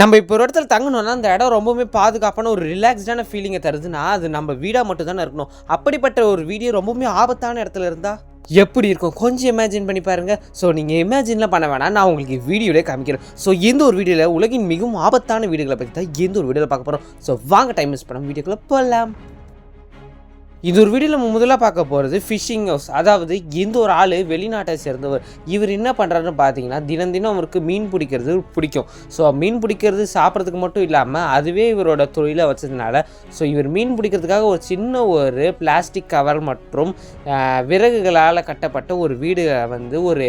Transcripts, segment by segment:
நம்ம இப்போ ஒரு இடத்துல தங்கணும்னா அந்த இடம் ரொம்பவுமே பாதுகாப்பான ஒரு ரிலாக்ஸ்டான ஃபீலிங்கை தருதுன்னா அது நம்ம வீடாக மட்டும் தானே இருக்கணும். அப்படிப்பட்ட ஒரு வீடியோ ரொம்பவுமே ஆபத்தான இடத்துல இருந்தால் எப்படி இருக்கும்? கொஞ்சம் இமேஜின் பண்ணி பாருங்கள் ஸோ நீங்கள் இமேஜின்லாம் பண்ண வேணாம். நான் உங்களுக்கு வீடியோலே காமிக்கிறேன். ஸோ எந்த ஒரு வீடியோவில் உலகின் மிகவும் ஆபத்தான வீடுகளை பற்றி தான் எந்த ஒரு வீடியோவில் பார்க்க போகிறோம் ஸோ வாங்க டைம் மிஸ் பண்ண வீடியோக்குள்ளே போகலாம் இது ஒரு வீடியோவில் நம்ம முதல்ல பார்க்க போகிறது ஃபிஷிங் ஹவுஸ் அதாவது இந்த ஒரு ஆள் வெளிநாட்டை சேர்ந்தவர். இவர் என்ன பண்ணுறாருன்னு பார்த்தீங்கன்னா தினம் தினம் அவருக்கு மீன் பிடிக்கிறது பிடிக்கும். ஸோ மீன் பிடிக்கிறது சாப்பிட்றதுக்கு மட்டும் இல்லாமல் அதுவே இவரோட தொழிலை வச்சதுனால ஸோ இவர் மீன் பிடிக்கிறதுக்காக ஒரு சின்ன ஒரு பிளாஸ்டிக் கவர் மற்றும் விறகுகளால் கட்டப்பட்ட ஒரு வீடு வந்து ஒரு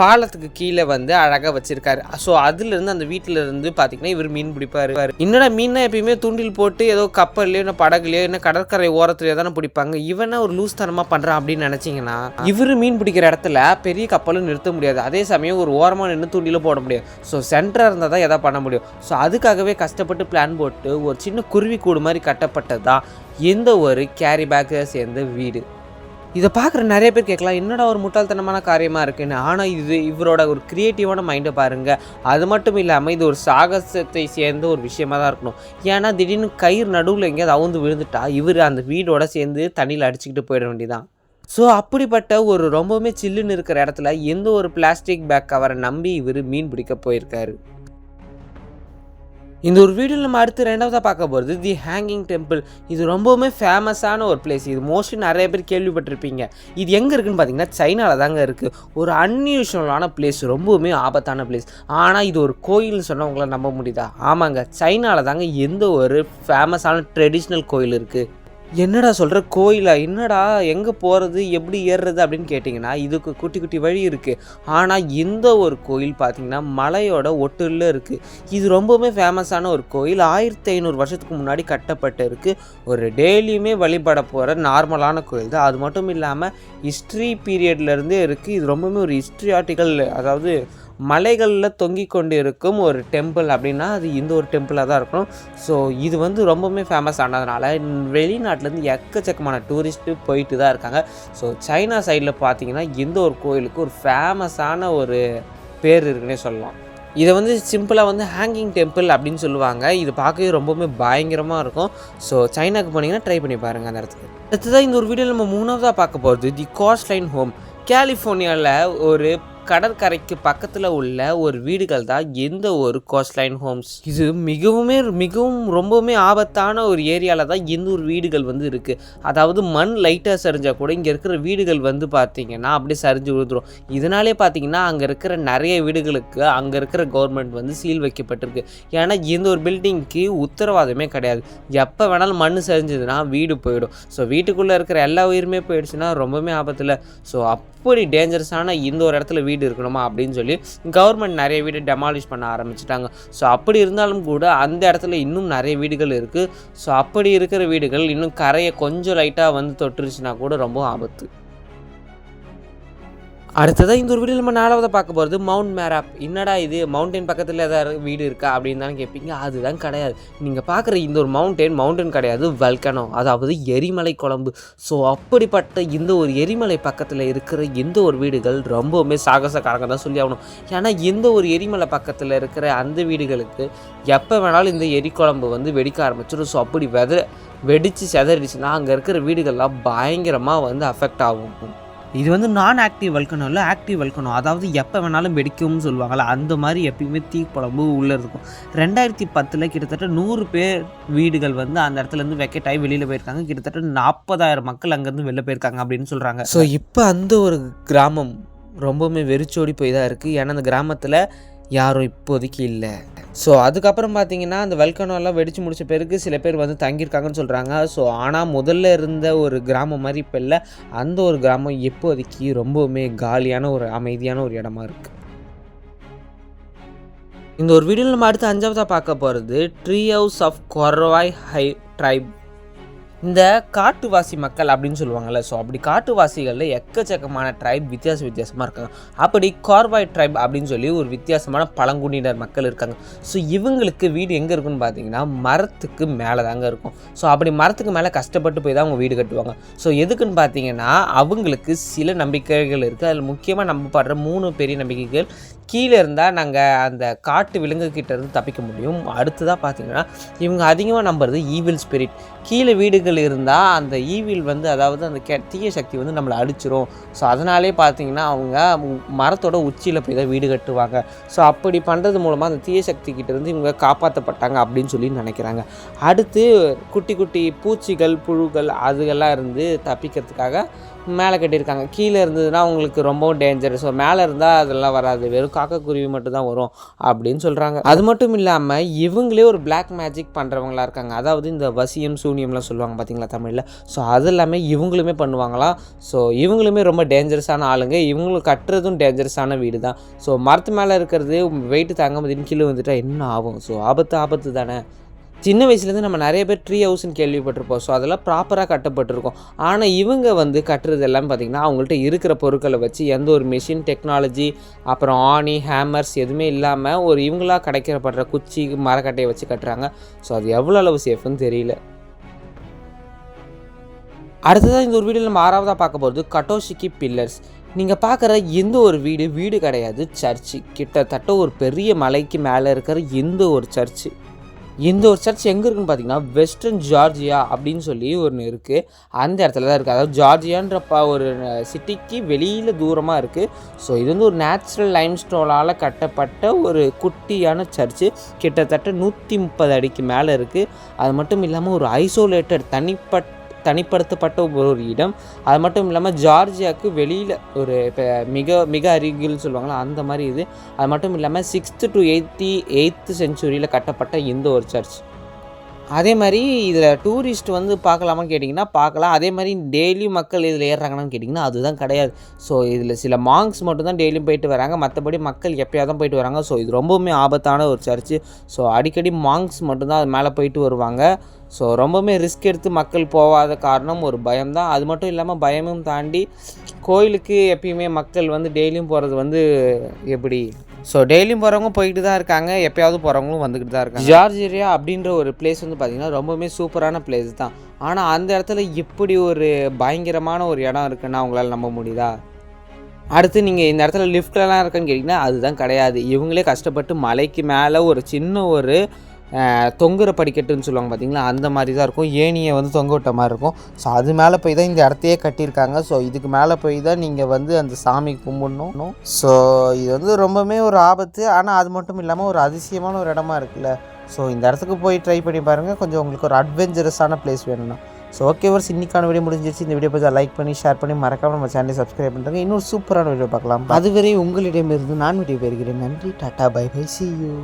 பாலத்துக்கு கீழே வந்து அழகாக வச்சிருக்காரு. ஸோ அதுலேருந்து அந்த வீட்டில் இருந்து பார்த்தீங்கன்னா இவர் மீன் பிடிப்பார். என்னடா மீனை எப்பயுமே தூண்டில் போட்டு ஏதோ கப்பல்லையோ இல்லை படகுலையோ என்ன கடற்கரை ஓரத்துலையோ தானே பிடிப்பாங்க. இவனை ஒரு லூஸ் தனமாக பண்ணுறான் அப்படின்னு நினச்சிங்கன்னா இவர் மீன் பிடிக்கிற இடத்துல பெரிய கப்பலும் நிறுத்த முடியாது. அதே சமயம் ஒரு ஓரமாக நின்று தூண்டில போட முடியாது. ஸோ சென்டராக இருந்தால் தான் எதாவது பண்ண முடியும். ஸோ அதுக்காகவே கஷ்டப்பட்டு பிளான் போட்டு ஒரு சின்ன குருவி கூடு மாதிரி கட்டப்பட்டது தான் எந்த ஒரு கேரி பேக்கை சேர்ந்த வீடு. இதை பார்க்குற நிறைய பேர் கேட்கலாம் என்னடா ஒரு முட்டாள்தனமான காரியமாக இருக்குன்னு? ஆனால் இது இவரோட ஒரு க்ரியேட்டிவான மைண்டை பாருங்கள் அது மட்டும் இல்லாமல் இது ஒரு சாகசத்தை சேர்ந்த ஒரு விஷயமாக தான் இருக்கணும். ஏன்னா திடீர்னு கயிறு நடுவில் எங்கேயாவது அவுந்து விழுந்துட்டா இவர் அந்த வீடோட சேர்ந்து தண்ணியில் அடிச்சுக்கிட்டு போயிட வேண்டியதான் ஸோ அப்படிப்பட்ட ஒரு ரொம்பவுமே சில்லுன்னு இருக்கிற இடத்துல எந்த ஒரு பிளாஸ்டிக் பேக் கவரை நம்பி இவர் மீன் பிடிக்க போயிருக்காரு. இந்த ஒரு வீடியோவில் நம்ம அடுத்து ரெண்டாவதாக பார்க்க போகிறது தி ஹேங்கிங் டெம்பிள் இது ரொம்பவுமே ஃபேமஸான ஒரு பிளேஸ் இது மோஸ்ட்லி நிறைய பேர் கேள்விப்பட்டிருப்பீங்க. இது எங்கே இருக்குன்னு பார்த்தீங்கன்னா சைனாவில் தாங்க இருக்குது ஒரு அன்யூஷுவலான பிளேஸ் ரொம்பவுமே ஆபத்தான பிளேஸ் ஆனால் இது ஒரு கோயில்னு சொன்னால் உங்களால் நம்ப முடியுதா? ஆமாங்க. சைனாவில் தாங்க எந்த ஒரு ஃபேமஸான ட்ரெடிஷ்னல் கோயில் இருக்குது என்னடா சொல்கிற கோயிலா? என்னடா? எங்கே போகிறது எப்படி ஏறுறது? அப்படின்னு கேட்டிங்கன்னா இதுக்கு குட்டி குட்டி வழி இருக்குது ஆனால் இந்த ஒரு கோயில் பார்த்தீங்கன்னா மலையோட ஒட்டுல இருக்குது இது ரொம்பவுமே ஃபேமஸான ஒரு கோயில். ஆயிரத்தி ஐநூறு வருஷத்துக்கு முன்னாடி கட்டப்பட்டு இருக்குது ஒரு டெய்லியுமே வழிபட போகிற நார்மலான கோயில் தான். அது மட்டும் இல்லாமல் ஹிஸ்ட்ரி பீரியட்லேருந்தே இருக்குது இது ரொம்பவுமே ஒரு ஹிஸ்ட்ரியாட்டிக்கல் அதாவது மலைகளில் தொங்கிக் கொண்டு இருக்கும் ஒரு டெம்பிள் அப்படின்னா அது இந்த ஒரு டெம்பிளாக தான் இருக்கணும் ஸோ இது வந்து ரொம்பவுமே ஃபேமஸ் ஆனதுனால வெளிநாட்டிலேருந்து எக்கச்சக்கமான டூரிஸ்ட்டு போயிட்டு தான் இருக்காங்க. ஸோ சைனா சைடில் பார்த்தீங்கன்னா இந்த ஒரு கோயிலுக்கு ஒரு ஃபேமஸான ஒரு பேர் இருக்குன்னே சொல்லலாம். இதை வந்து சிம்பிளாக வந்து ஹேங்கிங் டெம்பிள் அப்படின்னு சொல்லுவாங்க. இது பார்க்கவே ரொம்பவுமே பயங்கரமாக இருக்கும். ஸோ சைனாக்கு போனீங்கன்னா ட்ரை பண்ணி பாருங்கள் அந்த இடத்துக்கு. அடுத்ததாக இந்த ஒரு வீடியோ நம்ம மூணாவதாக பார்க்க போகிறது தி காஸ்ட் லைன் ஹோம் கலிஃபோர்னியாவில் ஒரு கடற்கரைக்கு பக்கத்தில் உள்ள ஒரு வீடுகள் தான் எந்த ஒரு கோஸ்ட்லைன் ஹோம்ஸ் இது மிகவுமே மிகவும் ரொம்பவுமே ஆபத்தான ஒரு ஏரியாவில் தான் எந்த ஒரு வீடுகள் வந்து இருக்குது அதாவது மண் லைட்டாக சரிஞ்சால் கூட இங்கே இருக்கிற வீடுகள் வந்து பார்த்திங்கன்னா அப்படியே சரிஞ்சு விழுந்துடும் இதனாலே பார்த்திங்கன்னா அங்கே இருக்கிற நிறைய வீடுகளுக்கு அங்கே இருக்கிற கவர்மெண்ட் வந்து சீல் வைக்கப்பட்டிருக்கு. ஏன்னா எந்த ஒரு பில்டிங்க்கு உத்தரவாதமே கிடையாது. எப்போ வேணாலும் மண் சரிஞ்சதுன்னா வீடு போயிடும். ஸோ வீட்டுக்குள்ளே இருக்கிற எல்லா உயிருமே போயிடுச்சுன்னா ரொம்பவுமே ஆபத்தில் ஸோ அப் இப்படி டேஞ்சரஸான இந்த ஒரு இடத்துல வீடு இருக்கணுமா அப்படின்னு சொல்லி கவர்மெண்ட் நிறைய வீடு டெமாலிஷ் பண்ண ஆரம்பிச்சிட்டாங்க. ஸோ அப்படி இருந்தாலும் கூட அந்த இடத்துல இன்னும் நிறைய வீடுகள் இருக்குது ஸோ அப்படி இருக்கிற வீடுகள் இன்னும் கரையை கொஞ்சம் லைட்டாக வந்து தொட்டுருச்சுன்னா கூட ரொம்ப ஆபத்து. அடுத்ததாக இந்த ஒரு வீடியோ நம்ம நாலாவதை பார்க்க போகிறது மவுண்ட் மேராப் என்னடா இது? மவுண்டைன் பக்கத்தில் ஏதாவது வீடு இருக்கா அப்படின்னு தானே கேட்பீங்க அதுதான் கிடையாது. நீங்கள் பார்க்குற இந்த ஒரு மவுண்டைன் மவுண்டன் கிடையாது வல்கனோ அதாவது எரிமலை குழம்பு ஸோ அப்படிப்பட்ட இந்த ஒரு எரிமலை பக்கத்தில் இருக்கிற எந்த ஒரு வீடுகள் ரொம்பவுமே சாகசக்காரங்க தான் சொல்லி ஆகணும். ஏன்னா எந்த ஒரு எரிமலை பக்கத்தில் இருக்கிற அந்த வீடுகளுக்கு எப்போ வேணாலும் இந்த எரிக்குழம்பு வந்து வெடிக்க ஆரம்பிச்சிடும் ஸோ அப்படி வெத வெடித்து செதறிடுச்சுன்னா அங்கே இருக்கிற வீடுகள்லாம் பயங்கரமாக வந்து அஃபெக்ட் ஆகும். இது வந்து நான் ஆக்டிவ் வல்கனோ இல்லை ஆக்டிவ் வல்கனோ அதாவது எப்போ வேணாலும் வெடிக்கும்னு சொல்லுவாங்கள்ல அந்த மாதிரி எப்பயுமே தீக்குழம்பு உள்ளே இருக்கும். ரெண்டாயிரத்தி பத்தில் கிட்டத்தட்ட நூறு பேர் வீடுகள் வந்து அந்த இடத்துலேருந்து வெக்கெட் ஆகி வெளியில் போயிருக்காங்க. கிட்டத்தட்ட நாற்பதாயிரம் மக்கள் அங்கேருந்து வெளில போயிருக்காங்க அப்படின்னு சொல்கிறாங்க ஸோ இப்போ அந்த ஒரு கிராமம் ரொம்பவுமே வெறிச்சோடி போய் தான் இருக்குது ஏன்னா அந்த கிராமத்தில் யாரும் இப்போதைக்கு இல்லை. ஸோ அதுக்கப்புறம் பார்த்தீங்கன்னா அந்த வல்கனோ எல்லாம் வெடிச்சு முடிச்ச பிறகு சில பேர் வந்து தங்கியிருக்காங்கன்னு சொல்கிறாங்க ஸோ ஆனால் முதல்ல இருந்த ஒரு கிராமம் மாதிரி இப்போ இல்லை. அந்த ஒரு கிராமம் இப்போதைக்கு ரொம்பவுமே காலியான ஒரு அமைதியான ஒரு இடமா இருக்குது இந்த ஒரு வீடியோவில் நம்ம அடுத்து அஞ்சாவதாக பார்க்க போகிறது tree house of Korowai high tribe இந்த காட்டுவாசி மக்கள் அப்படின்னு சொல்லுவாங்கல்ல ஸோ அப்படி காட்டுவாசிகளில் எக்கச்சக்கமான ட்ரைப் வித்தியாச வித்தியாசமாக இருக்காங்க. அப்படி கார்வாய் ட்ரைப் அப்படின்னு சொல்லி ஒரு வித்தியாசமான பழங்குடியினர் மக்கள் இருக்காங்க. ஸோ இவங்களுக்கு வீடு எங்கே இருக்குன்னு பார்த்தீங்கன்னா மரத்துக்கு மேலே தாங்க இருக்கும். ஸோ அப்படி மரத்துக்கு மேலே கஷ்டப்பட்டு போய் தான் அவங்க வீடு கட்டுவாங்க. ஸோ எதுக்குன்னு பார்த்தீங்கன்னா அவங்களுக்கு சில நம்பிக்கைகள் இருக்குது அதில் முக்கியமாக நம்பப்படுற மூணு பெரிய நம்பிக்கைகள் கீழே இருந்தால் நாங்கள் அந்த காட்டு விலங்குகிட்ட இருந்து தப்பிக்க முடியும். அடுத்ததாக பார்த்தீங்கன்னா இவங்க அதிகமாக நம்புறது ஈவில் ஸ்பிரிட் கீழே வீடுகள் இருந்தால் அந்த ஈவில் வந்து அதாவது அந்த கெ தீய சக்தி வந்து நம்மளை அடிச்சிரும். ஸோ அதனாலே பார்த்தீங்கன்னா அவங்க மரத்தோட உச்சியில் போய் தான் வீடு கட்டுவாங்க. ஸோ அப்படி பண்ணுறது மூலமாக அந்த தீய சக்தி கிட்டேருந்து இவங்க காப்பாற்றப்பட்டாங்க அப்படின்னு சொல்லி நினைக்கிறாங்க. அடுத்து குட்டி குட்டி பூச்சிகள் புழுக்கள் அதுகெல்லாம் இருந்து தப்பிக்கிறதுக்காக மேலே கட்டியிருக்காங்க. கீழே இருந்ததுன்னா உங்களுக்கு ரொம்பவும் டேஞ்சர் ஸோ மேலே இருந்தால் அதெல்லாம் வராது. வெறும் காக்கக்குருவி மட்டும் தான் வரும் அப்படின்னு சொல்கிறாங்க அது மட்டும் இல்லாமல் இவங்களே ஒரு பிளாக் மேஜிக் பண்ணுறவங்களா இருக்காங்க. அதாவது இந்த வசியம் சூனியம்லாம் சொல்லுவாங்க பார்த்தீங்களா தமிழில்? ஸோ அது எல்லாமே இவங்களுமே பண்ணுவாங்களாம் ஸோ இவங்களுமே ரொம்ப டேஞ்சரஸான ஆளுங்க. இவங்களும் கட்டுறதும் டேஞ்சரஸான வீடு தான் ஸோ மரத்து மேலே இருக்கிறது வெயிட்டு தாங்க முடியும் கீழே வந்துட்டால் என்ன ஆகும்? ஸோ ஆபத்து ஆபத்து தானே சின்ன வயசுலேருந்து நம்ம நிறைய பேர் ட்ரீ ஹவுஸ்னு கேள்விப்பட்டிருப்போம். ஸோ அதெல்லாம் ப்ராப்பராக கட்டப்பட்டிருக்கும். ஆனால் இவங்க வந்து கட்டுறது எல்லாம் பார்த்திங்கன்னா அவங்கள்ட்ட இருக்கிற பொருட்களை வச்சு எந்த ஒரு மிஷின் டெக்னாலஜி அப்புறம் ஆணி ஹேமர்ஸ் எதுவுமே இல்லாமல் ஒரு இவங்களாக கிடைக்கிறப்படுற குச்சி மரக்கட்டையை வச்சு கட்டுறாங்க. ஸோ அது எவ்வளோ அளவு சேஃப்னு தெரியல. அடுத்ததாக இந்த ஒரு வீடியோ நம்ம ஆறாவதாக பார்க்க போகிறது கட்டோஷிக்கி பில்லர்ஸ் நீங்கள் பார்க்குற எந்த ஒரு வீடு வீடு கிடையாது சர்ச்சு. கிட்டத்தட்ட ஒரு பெரிய மலைக்கு மேலே இருக்கிற எந்த ஒரு சர்ச்சு. இந்த ஒரு சர்ச் எங்கே இருக்குன்னு பார்த்தீங்கன்னா வெஸ்டர்ன் ஜார்ஜியா அப்படின்னு சொல்லி ஒன்று இருக்குது அந்த இடத்துல தான் இருக்குது அதாவது ஜார்ஜியான்ற ஒரு சிட்டிக்கு வெளியில் தூரமாக இருக்குது ஸோ இது வந்து ஒரு நேச்சுரல் லைம்ஸ்டோனால் கட்டப்பட்ட ஒரு குட்டியான சர்ச்சு. கிட்டத்தட்ட நூற்றி முப்பது அடிக்கு மேலே இருக்குது அது மட்டும் இல்லாமல் ஒரு ஐசோலேட்டட் தனிப்பட்ட தனிப்படுத்தப்பட்ட ஒரு இடம். அது மட்டும் இல்லாமல் ஜார்ஜியாவுக்கு வெளியில் ஒரு இப்போ மிக மிக அருகில் சொல்லுவாங்களா அந்த மாதிரி இது. அது மட்டும் இல்லாமல் சிக்ஸ்த்து டு எயித்தி எயித்து செஞ்சுரியில் கட்டப்பட்ட இந்த ஒரு சர்ச் அதே மாதிரி இதில் டூரிஸ்ட் வந்து பார்க்கலாமான்னு கேட்டிங்கன்னா பார்க்கலாம். அதே மாதிரி டெய்லி மக்கள் இதில் ஏறுறாங்கன்னு கேட்டிங்கன்னா அதுதான் கிடையாது. ஸோ இதில் சில மாங்க்ஸ் மட்டும்தான் டெய்லியும் போயிட்டு வராங்க. மற்றபடி மக்கள் எப்பயாவது தான் போயிட்டு வராங்க. ஸோ இது ரொம்பவுமே ஆபத்தான ஒரு சர்ச்சு. ஸோ அடிக்கடி மாங்க்ஸ் மட்டும்தான் அது மேலே போயிட்டு வருவாங்க. ஸோ ரொம்பவுமே ரிஸ்க் எடுத்து மக்கள் போகாத காரணம் ஒரு பயம்தான். அது மட்டும் இல்லாமல் பயமும் தாண்டி கோயிலுக்கு எப்பயுமே மக்கள் வந்து டெய்லியும் போகிறது வந்து எப்படி ஸோ டெய்லியும் போகிறவங்க போயிட்டு தான் இருக்காங்க. எப்போயாவது போகிறவங்களும் வந்துக்கிட்டு தான் இருக்காங்க. ஜார்ஜிரியா அப்படின்ற ஒரு பிளேஸ் வந்து பார்த்திங்கன்னா ரொம்பவுமே சூப்பரான பிளேஸ் தான். ஆனால் அந்த இடத்துல இப்படி ஒரு பயங்கரமான ஒரு இடம் இருக்குன்னா உங்களால் நம்ப முடியுதா? அடுத்து நீங்கள் இந்த இடத்துல லிஃப்ட்லாம் இருக்குன்னு கேட்டிங்கன்னா அதுதான் கிடையாது. இவங்களே கஷ்டப்பட்டு மலைக்கு மேலே ஒரு சின்ன ஒரு தொங்குற படிக்கட்டுன்னு சொல்லுவாங்க பார்த்தீங்களா அந்த மாதிரி தான் இருக்கும். ஏணியை வந்து தொங்க விட்ட மாதிரி இருக்கும். ஸோ அது மேலே போய் தான் இந்த இடத்தையே கட்டியிருக்காங்க. ஸோ இதுக்கு மேலே போய் தான் நீங்கள் வந்து அந்த சாமி கும்பிடணும். ஸோ இது வந்து ரொம்பவுமே ஒரு ஆபத்து. ஆனால் அது மட்டும் இல்லாமல் ஒரு அதிசயமான ஒரு இடமா இருக்குல்ல? ஸோ இந்த இடத்துக்கு போய் ட்ரை பண்ணி பாருங்கள் கொஞ்சம் உங்களுக்கு ஒரு அட்வென்ச்சரஸான பிளேஸ் வேணும்னா. ஸோ ஓகே ஒரு இன்னைக்கான வீடியோ முடிஞ்சிருச்சு. இந்த வீடியோ பற்றி லைக் பண்ணி ஷேர் பண்ணி மறக்காம நம்ம சேனலை சப்ஸ்கிரைப் பண்ணுறாங்க இன்னொரு சூப்பரான வீடியோ பார்க்கலாம். அதுவரை உங்களிடமிருந்து நான் வீடியோ பெறுகிறேன் நன்றி. Tata bye bye see you